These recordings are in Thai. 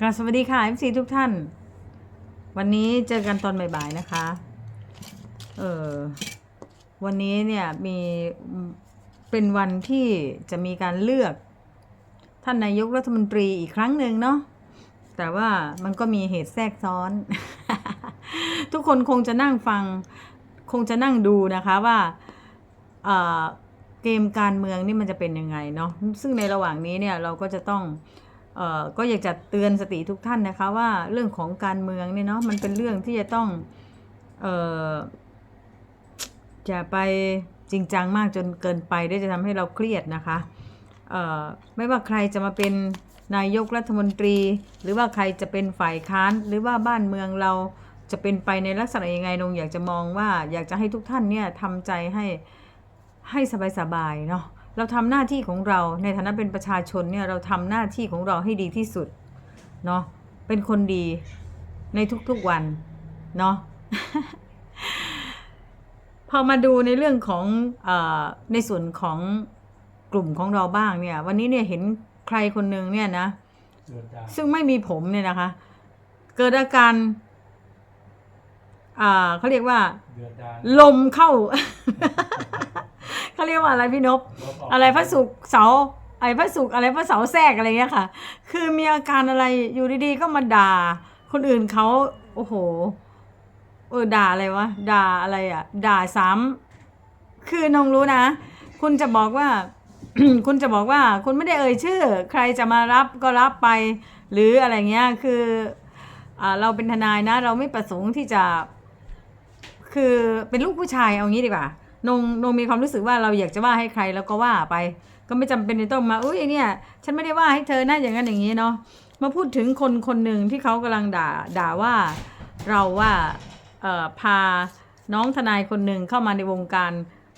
กราบสวัสดีค่ะ FC ทุกท่าน วันนี้เจอกันตอนบ่ายๆนะคะ เออวันนี้เนี่ยมีเป็นวันที่จะมีการเลือกท่านนายกรัฐมนตรีอีกครั้งหนึ่งเนาะแต่ว่ามันก็มีเหตุแทรกซ้อน ทุกคนคงจะนั่งฟังคงจะนั่งดูนะคะว่าเออเกมการเมืองนี่มันจะเป็นยังไงเนาะซึ่งในระหว่างนี้เนี่ยเราก็จะต้อง ก็อยากจะเตือนสติทุกท่านนะคะว่าเรื่องของการเมืองเนี่ยเนาะมันเป็นเรื่องที่จะต้องเอ่อจะไปจริงจังมากจนเกินไปได้จะทำให้เราเครียดนะคะไม่ว่าใครจะมาเป็นนายกรัฐมนตรี หรือว่าใครจะเป็นฝ่ายค้าน หรือว่าบ้านเมืองเราจะเป็นไปในลักษณะยังไงนงอยากจะมองว่าอยากจะให้ทุกท่านเนี่ยทำใจให้ให้สบายๆเนาะ เราทำหน้าที่ของเราในฐานะเป็นประชาชนเนี่ยเราทำหน้าที่ของเราให้ดีที่สุดเนาะเป็นคนดีในทุกๆวันเนาะพอมาดูในเรื่องของเออในส่วนของกลุ่มของเราบ้างเนี่ย วันนี้เนี่ยเห็นใครคนหนึ่งเนี่ยนะเดือดดาลซึ่งไม่มีผมเนี่ยนะคะ เกิดอาการอ่าเขาเรียกว่าเดือดดาลลมเข้า เขาเรียกว่าอะไรพี่นพลบกอะไรพระศุกร์เสาร์ไอ้พระศุกร์อะไรพระเสาร์แทรกอะไรเงี้ยค่ะ คือมีอาการอะไรอยู่ดีๆก็มาด่า คนอื่นเขาโอ้โหเออด่าอะไรวะด่าอะไรอะ ด่าซ้ำคือนงรู้นะ คุณจะบอกว่า คุณจะบอกว่า คุณไม่ได้เอ่ยชื่อ ใครจะมารับก็รับไป หรืออะไรเงี้ยคืออ่าเราเป็นทนายนะ เราไม่ประสงค์ที่จะ คือเป็นลูกผู้ชายเอางี้ดีกว่า นงนงมีความรู้สึกว่าเราอยากจะว่าให้ใครแล้วก็ว่าไป ก็ไม่จำเป็นจะต้องมาอุ้ยเนี่ย ฉันไม่ได้ว่าให้เธอนะอย่างนั้นอย่างนี้เนาะมาพูดถึงคนคนหนึ่งที่เขากำลังด่าด่าว่าเราว่าพาน้องทนายคนหนึ่งเข้ามาในวงการ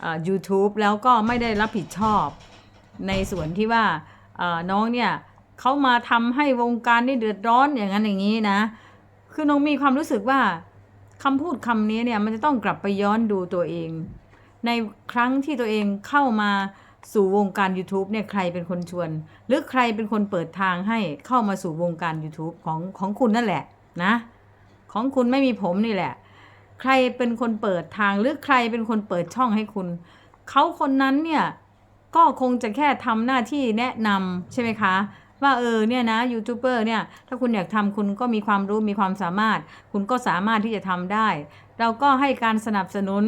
เอ่อ YouTube แล้วก็ไม่ได้รับผิดชอบ ในส่วนที่ว่าน้องเนี่ยเขามาทำให้วงการนี่เดือดร้อนอย่างนั้นอย่างนี้นะ คือน้องมีความรู้สึกว่าคำพูดคำนี้เนี่ยมันจะต้องกลับไปย้อนดูตัวเอง ในครั้งที่ตัวเองเข้ามาสู่วงการ YouTube เนี่ยใครเป็นคนชวน หรือใครเป็นคนเปิดทางให้เข้ามาสู่วงการ YouTube ของของคุณนั่นแหละนะ ของคุณไม่มีผมนี่แหละ ใครเป็นคนเปิดทางหรือใครเป็นคนเปิดช่องให้คุณ เขาคนนั้นเนี่ยก็คงจะแค่ทำหน้าที่แนะนำใช่ไหมคะ ว่าเออเนี่ยนะยูทูบเบอร์เนี่ยถ้าคุณอยากทำคุณก็มีความรู้มีความสามารถ คุณก็สามารถที่จะทำได้ เราก็ให้การสนับสนุน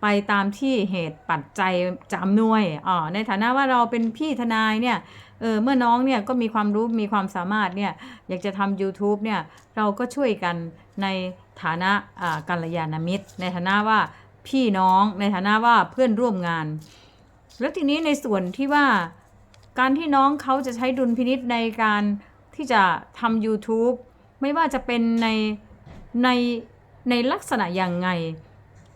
ไปตามที่เหตุปัจจัยจำนวยอ๋อในฐานะว่าเราเป็นพี่ทนายเนี่ยเออเมื่อน้องเนี่ยก็มีความรู้มีความสามารถเนี่ยอยากจะทำ YouTube เนี่ยเราก็ช่วยกันในฐานะอ่ากัลยาณมิตร ในฐานะว่าพี่น้องในฐานะว่าเพื่อนร่วมงาน แล้วทีนี้ในส่วนที่ว่าการที่น้องเขาจะใช้ดุลพินิษในการที่จะทำ YouTube ไม่ว่าจะเป็นในในในลักษณะอย่างไง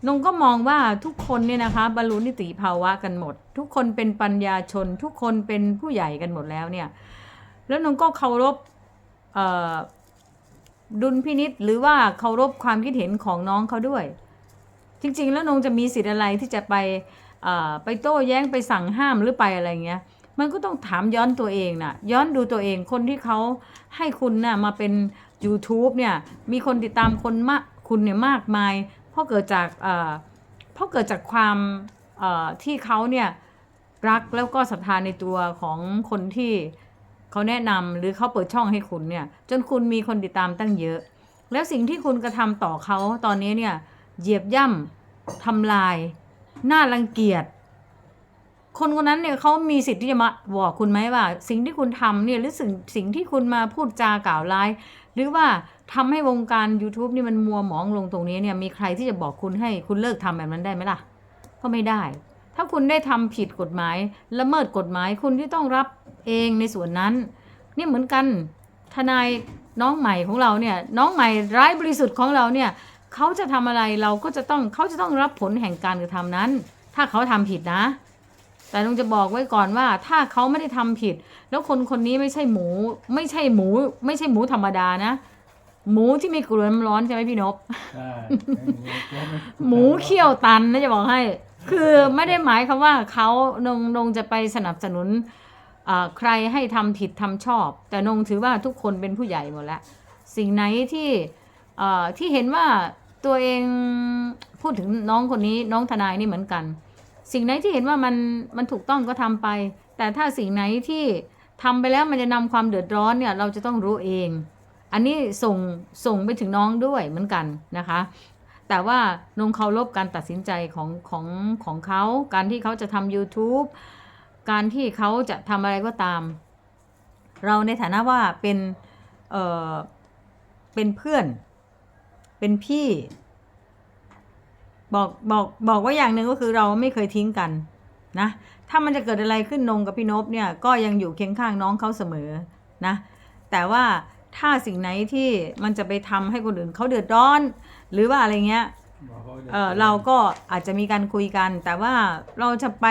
นงก็มองว่าทุกคนเนี่ยนะคะบรรลุนิติภาวะกันหมด ทุกคนเป็นปัญญาชน ทุกคนเป็นผู้ใหญ่กันหมดแล้วเนี่ย แล้วนงก็เคารพดุลพินิษหรือว่าเคารพความคิดเห็นของน้องเขาด้วย จริง ๆ แล้วนงจะมีสิทธิ์อะไรที่จะไปไปโต้แย้งไปสั่งห้ามหรือไปอะไรเงี้ย มันก็ต้องถามย้อนตัวเองนะย้อนดูตัวเองคนที่เขาให้คุณนะ่ะมาเป็น YouTube เนี่ยมีคนติดตามคนมากคุณเนี่ยมากมาย พราะเกิดจากเอ่อเพราะเกิดจากความที่เขาเนี่ยรักแล้วก็ศรัทธาในตัวของคนที่เขาแนะนำหรือเขาเปิดช่องให้คุณเนี่ย จนคุณมีคนติดตามตั้งเยอะ แล้วสิ่งที่คุณกระทำต่อเขาตอนนี้เนี่ยเหยียบย่ำทำลายน่ารังเกียจคนคนนั้นเนี่ยเขามีสิทธิ์ที่จะมาบอกคุณไหมว่า สิ่งที่คุณทำเนี่ยหรือสิ่งสิ่งที่คุณมาพูดจากล่าวร้าย หรือว่า ทำให้วงการ YouTube นี่มันมัวหมองลงตรงนี้เนี่ยมีใครที่จะบอกคุณให้คุณเลิกทำแบบนั้นได้ไหมล่ะ ก็ไม่ได้ ถ้าคุณได้ทำผิดกฎหมายละเมิดกฎหมายคุณที่ต้องรับเองในส่วนนั้นนี่เหมือนกันทนายน้องใหม่ของเราเนี่ยน้องใหม่ร้ายบริสุทธิ์ของเราเนี่ยเขาจะทำอะไรเราก็จะต้องเขาจะต้องรับผลแห่งการกระทำนั้น ถ้าเขาทำผิดนะ แต่ลุงจะบอกไว้ก่อนว่า ถ้าเขาไม่ได้ทำผิด แล้วคนคนนี้ไม่ใช่หมู ไม่ใช่หมู ไม่ใช่หมูธรรมดานะ หมูที่มีกลือน้ำร้อนใช่ไหมพี่นพใช่ไม่มีหมูเขี้ยวตันนะจะบอกให้ คือไม่ได้หมายคำว่าเขานงนงจะไปสนับสนุนอ่าใครให้ทำผิดทำชอบ แต่นงถือว่าทุกคนเป็นผู้ใหญ่หมดแล้ว สิ่งไหนที่เอ่อที่เห็นว่าตัวเองพูดถึงน้องคนนี้น้องทนายนี่เหมือนกัน สิ่งไหนที่เห็นว่ามันมันถูกต้องก็ทำไป แต่ถ้าสิ่งไหนที่ทำไปแล้วมันจะนำความเดือดร้อนเนี่ยเราจะต้องรู้เอง อันนี้ส่งส่งไปถึงน้องด้วยเหมือนกันนะคะ แต่ว่านงเคารพการตัดสินใจของของของเขาการที่เขาจะทำ YouTube การที่เขาจะทำอะไรก็ตาม เราในฐานะว่าเป็นเออเป็นเพื่อน เป็นพี่ บอกบอกบอกว่าอย่างหนึ่งก็คือเราไม่เคยทิ้งกันนะถ้ามันจะเกิดอะไรขึ้นนงกับพี่นพเนี่ยก็ยังอยู่เคียงข้างน้องเขาเสมอนะแต่ว่า ถ้าสิ่งไหนที่มันจะไปทำให้คนอื่นเขาเดือดร้อน หรือว่าอะไรเงี้ยบอกเขาจะเออเราก็อาจจะมีการคุยกัน แต่ว่าเราจะไป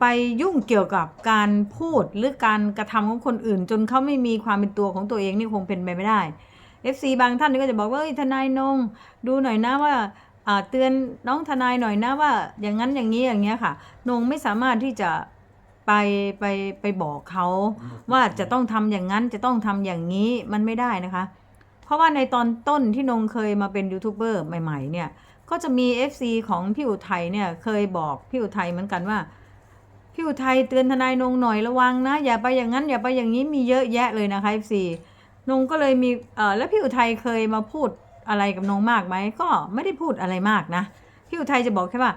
ไปยุ่งเกี่ยวกับการพูดหรือการกระทำของคนอื่น จนเขาไม่มีความเป็นตัวของตัวเองนี่คงเป็นไปไม่ได้ FC บางท่านนี่ก็จะบอกว่าเอ้ยทนายนง ดูหน่อยนะว่าอ่าเตือนน้องทนายหน่อยนะว่า อย่างนั้นอย่างนี้อย่างเงี้ยค่ะ นงไม่สามารถที่จะ ไปไปไปบอกเขาว่าจะต้องทำอย่างนั้นจะต้องทำอย่างนี้มันไม่ได้นะคะ เพราะว่าในตอนต้นที่นงเคยมาเป็นยูทูบเบอร์ใหม่ ๆ เนี่ย ก็จะมี FC ของพี่อุทัยเนี่ยเคยบอกพี่อุทัยเหมือนกันว่าพี่อุทัยเตือนทนายนงหน่อยระวังนะ อย่าไปอย่างนั้นอย่าไปอย่างนี้มีเยอะแยะเลยนะคะ FC นงก็เลยมีเอ่อแล้วพี่อุทัยเคยมาพูดอะไรกับนงมากไหมก็ไม่ได้พูดอะไรมากนะพี่อุทัยจะบอกแค่ว่า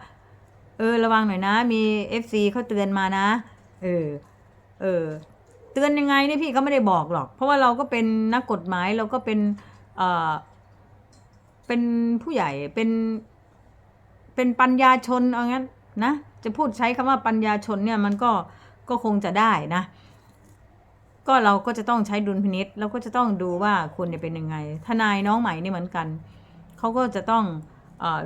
เออระวังหน่อยนะ มี FC เขาเตือนมานะ เออ เออ เตือนยังไงเนี่ยพี่ก็ไม่ได้บอกหรอก เพราะว่าเราก็เป็นนักกฎหมายเราก็เป็นเออเป็นผู้ใหญ่เป็นเป็นปัญญาชนเอางั้นนะจะพูดใช้คำว่าปัญญาชนเนี่ยมันก็ก็คงจะได้นะ ก็เราก็จะต้องใช้ดุลพินิษเราก็จะต้องดูว่าควรจะเป็นยังไง ทนายน้องใหม่นี่เหมือนกันเขาก็จะต้อง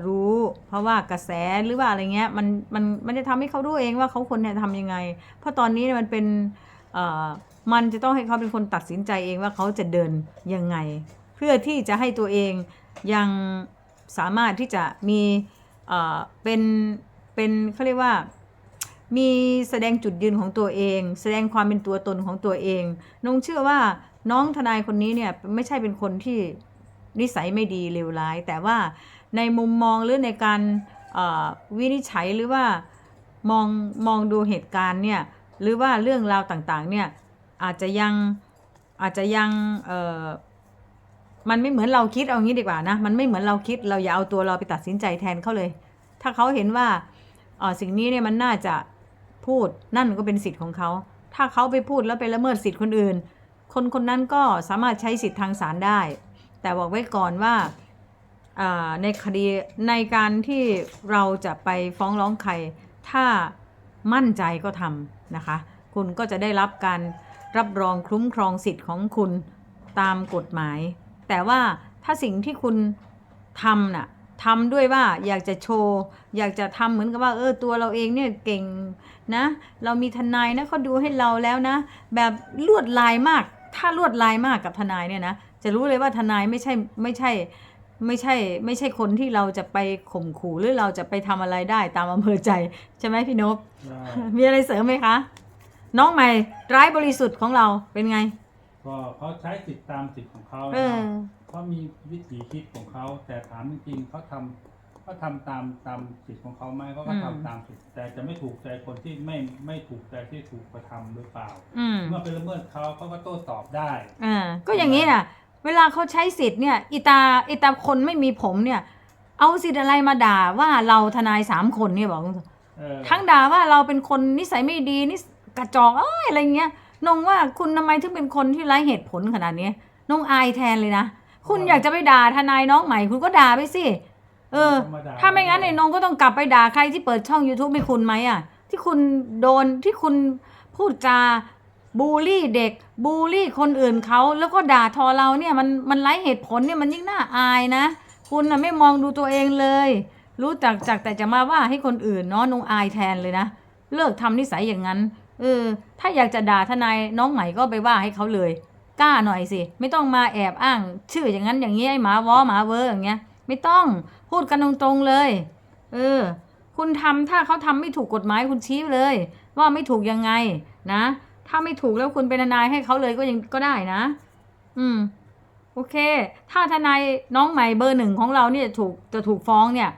รู้ เพราะว่ากระแสหรือว่าอะไรเงี้ยมันมันมันจะทำให้เขารู้เองว่าเขาควรจะทำยังไง เพราะตอนนี้มันเป็นมันจะต้องให้เขาเป็นคนตัดสินใจเองว่าเขาจะเดินยังไง เพื่อที่จะให้ตัวเองยังสามารถที่จะมีเอ่อเป็นเป็นเขาเรียกว่ามีแสดงจุดยืนของตัวเอง แสดงความเป็นตัวตนของตัวเองนงเชื่อว่าน้องทนายคนนี้เนี่ยไม่ใช่เป็นคนที่นิสัยไม่ดีเลวร้าย แต่ว่า ในมุมมองหรือในการวินิจฉัยหรือว่ามองมองดูเหตุการณ์เนี่ยหรือว่าเรื่องราวต่างๆเนี่ยอาจจะยังอาจจะยังมันไม่เหมือนเราคิดเอางี้ดีกว่านะมันไม่เหมือนเราคิดเราอย่าเอาตัวเราไปตัดสินใจแทนเขาเลย ถ้าเขาเห็นว่าสิ่งนี้เนี่ยมันน่าจะพูดนั่นก็เป็นสิทธิ์ของเขา ถ้าเขาไปพูดแล้วไปละเมิดสิทธิ์คนอื่น คนคนนั้นก็สามารถใช้สิทธิ์ทางศาลได้ แต่บอกไว้ก่อนว่า ในคดีในการที่เราจะไปฟ้องร้องใคร ถ้ามั่นใจก็ทำนะคะ คุณก็จะได้รับการรับรองคุ้มครองสิทธิ์ของคุณตามกฎหมาย แต่ว่าถ้าสิ่งที่คุณทำน่ะทำด้วยว่าอยากจะโชว์ อยากจะทำเหมือนกับว่าเออตัวเราเองเนี่ยเก่งนะ เรามีทนายนะเขาดูให้เราแล้วนะ แบบลวดลายมาก ถ้าลวดลายมากกับทนายเนี่ยนะจะรู้เลยว่าทนายไม่ใช่ไม่ใช่ ไม่ใช่ไม่ใช่คนที่เราจะไปข่มขู่หรือเราจะไปทำอะไรได้ตามอำเภอใจ ใช่ไหมพี่นพได้มีอะไรเสริมไหมคะ น้องใหม่ร้ายบริสุทธิ์ของเราเป็นไง ก็เขาใช้สิทธิ์ตามสิทธิ์ของเขาเออเขามีวิถีคิดของเขา แต่ถามจริงๆเขาทำเขาทำตามตามสิทธิ์ของเขาไหมเขาก็ทำตามสิทธิ์แต่จะไม่ถูกใจคนที่ไม่ไม่ถูกใจที่ถูกกระทำหรือเปล่าอืมเมื่อเป็นละเมิดเขาเขาก็โต้ตอบได้อ่าก็อย่างนี้น่ะ เวลาเขาใช้สิทธิ์เนี่ยอีตาอีตาคนไม่มีผมเนี่ย เอาสิทธิ์อะไรมาด่าว่าเราทนายสามคนเนี่ยบอกตรงเออๆทั้งด่าว่าเราเป็นคนนิสัยไม่ดีนิสกระจอกเอ้ยอะไรเงี้ยนงว่าคุณทำไมถึงเป็นคนที่ไร้เหตุผลขนาดนี้นงอายแทนเลยนะคุณอยากจะไปด่าทนายน้องใหม่ คุณก็ด่าไปสิเออธรรมดถ้าไม่งั้นไอ้นงก็ต้องกลับไปด่าใครที่เปิดช่อง YouTube ไม่คุณไหมอะที่คุณโดนที่คุณพูดจา บูลลี่เด็ก บูลลี่คนอื่นเขาแล้วก็ด่าทอเราเนี่ยมันมันไร้เหตุผลเนี่ยมันยิ่งน่าอายนะ คุณนะไม่มองดูตัวเองเลย รู้จักจากแต่จะมาว่าให้คนอื่นเนาะนงอายแทนเลยนะ เลิกทำนิสัยอย่างนั้น เออ ถ้าอยากจะด่าทนายน้องใหม่ก็ไปว่าให้เขาเลย กล้าหน่อยสิ ไม่ต้องมาแอบอ้าง ชื่ออย่างนั้นอย่างนี้ไอ้หมาวอหมาเวอร์อย่างเงี้ย ไม่ต้องพูดกันตรงๆเลย เออ คุณทำถ้าเขาทำไม่ถูกกฎหมายคุณชี้เลย ว่าไม่ถูกยังไงนะ ถ้าไม่ถูกแล้วคุณเป็นทนายให้เขาเลยก็ยังก็ได้นะ อืม โอเค ถ้าทนายน้องใหม่เบอร์หนึ่งของเราเนี่ยถูกจะถูกฟ้องเนี่ย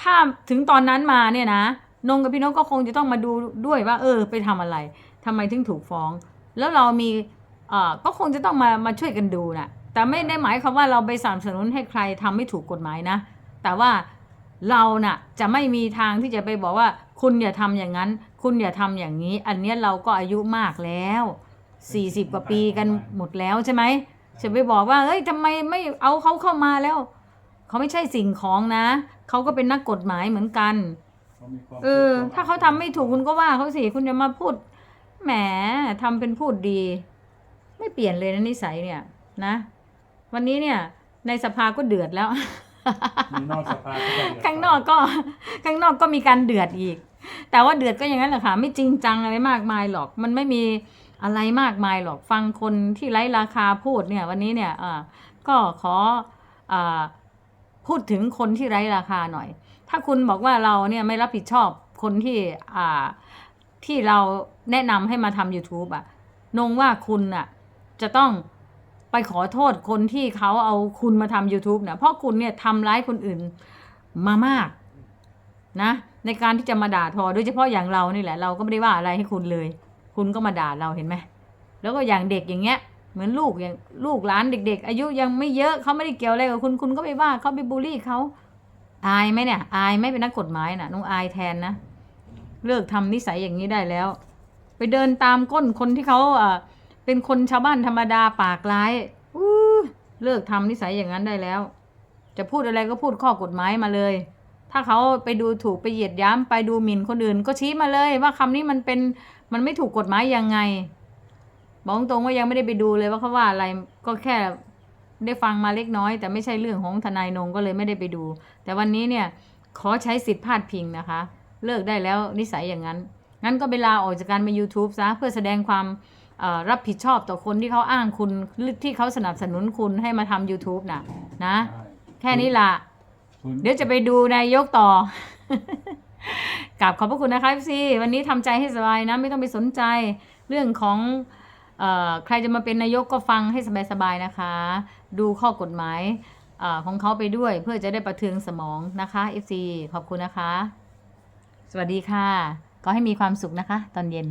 ถ้าถึงตอนนั้นมาเนี่ยนะนงกับพี่นกก็คงจะต้องมาดูด้วยว่า เออ ไปทำอะไรทำไมถึงถูกฟ้อง แล้วเรามีเอ่อก็คงจะต้องมามาช่วยกันดูนะแต่ไม่ได้หมายความว่าเราไปสนับสนุนให้ใครทำไม่ถูกกฎหมายนะ แต่ว่าเราน่ะจะไม่มีทางที่จะไปบอกว่าคุณอย่าทำอย่างนั้น คุณอย่าทำอย่างนี้ อันเนี้ยเราก็อายุมากแล้วสี่สิบกว่าปีกันหมดแล้วใช่ไหมจะไปบอกว่าเอ้ยทำไมไม่เอาเขาเข้ามาแล้ว เขาไม่ใช่สิ่งของนะ เขาก็เป็นนักกฎหมายเหมือนกัน เขามีความเออ คิดถ้าเขาทำไม่ถูกคุณก็ว่าเขาสิ คุณจะมาพูด แหมทำเป็นพูดดี ไม่เปลี่ยนเลยนะนิสัยเนี่ย นะ วันนี้เนี่ย ในสภาก็เดือดแล้ว มีนอกสภาก็ได้ ข้างนอกก็ ข้างนอกก็มีการเดือดอีก แต่ว่าเดือดก็อย่างนั้นแหละค่ะ ไม่จริงจังอะไรมากมายหรอก มันไม่มีอะไรมากมายหรอก ฟังคนที่ไร้ราคาพูดเนี่ย วันนี้เนี่ยอ่าก็ขออพูดถึงคนที่ไร้ราคาหน่อย ถ้าคุณบอกว่าเราเนี่ยไม่รับผิดชอบคนที่ที่เราแนะนำให้มาทำ YouTube อะนงว่าคุณอะจะต้องไปขอโทษคนที่เขาเอาคุณมาทำ YouTube เนี่ยเพราะคุณเนี่ยทำร้ายคนอื่นมามากนะ ในการที่จะมาด่าทอโดยเฉพาะอย่างเรานี่แหละ เราก็ไม่ได้ว่าอะไรให้คุณเลย คุณก็มาด่าเราเห็นไหมแล้วก็อย่างเด็กอย่างเงี้ยเหมือนลูกอย่างลูกหลานเด็ก ๆ อายุยังไม่เยอะเขาไม่ได้เกี่ยวอะไรกับคุณคุณก็ไปว่าเขาไปบูลลี่เขาอายไหมเนี่ย อายไม่เป็นนักกฎหมายน่ะน้องอายแทนนะเลิกทำนิสัยอย่างนี้ได้แล้ว ไปเดินตามก้นคนที่เขาเอ่อเป็นคนชาวบ้านธรรมดาปากร้ายอู้เลิกทำนิสัยอย่างนั้นได้แล้ว จะพูดอะไรก็พูดข้อกฎหมายมาเลย ถ้าเขาไปดูถูกไปเหยียดหย้ำไปดูหมิ่นคนอื่น ก็ชี้มาเลยว่าคำนี้มันเป็นมันไม่ถูกกฎหมายยังไง บอกตรงว่ายังไม่ได้ไปดูเลยว่าเขาว่าอะไรก็แค่ได้ฟังมาเล็กน้อย แต่ไม่ใช่เรื่องของทนายนงก็เลยไม่ได้ไปดู แต่วันนี้เนี่ยขอใช้สิทธิ์พาดพิงนะคะ เลิกได้แล้วนิสัยอย่างนั้น งั้นก็ไปลาออกจากการเป็น YouTube ซะเพื่อแสดงความเอ่อรับผิดชอบต่อคนที่เขาอ้างคุณหรือที่เขาสนับสนุนคุณให้มาทำ YouTube น่ะนะใช่แค่นี้ล่ะคุณ เดี๋ยวจะไปดูนายกต่อกราบขอบพระคุณนะคะพี่วันนี้ทำใจให้สบายนะไม่ต้องไปสนใจเรื่องของอใครจะมาเป็นนายกก็ฟังให้สบายๆนะคะ ดูข้อกฎหมายอของเขาไปด้วยเพื่อจะได้ประเทืองสมองนะคะ FC ขอบคุณนะคะ สวัสดีค่ะ ก็ให้มีความสุขนะคะ ตอนเย็น